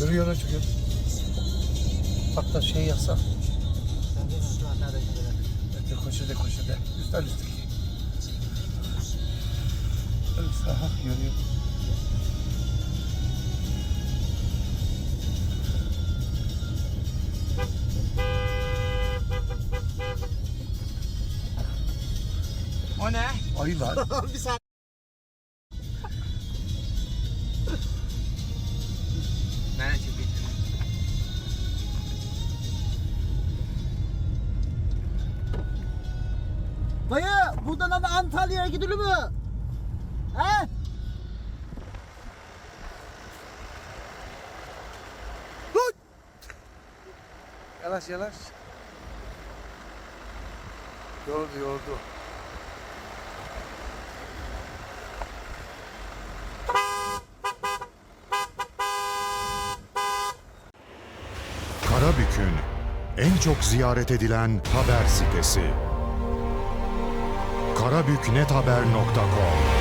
Yürü yürü çıkıyor. Hatta şey yapsa. De koşu de koşu de. Üstten üstteki. Üst, aha yürüyor. O ne? Ay lan. bir saniye. Buradan hani Antalya'ya gidilir mi? He? Yavaş yavaş. Yordu yordu. Karabük'ün en çok ziyaret edilen haber sitesi. karabüknethaber.com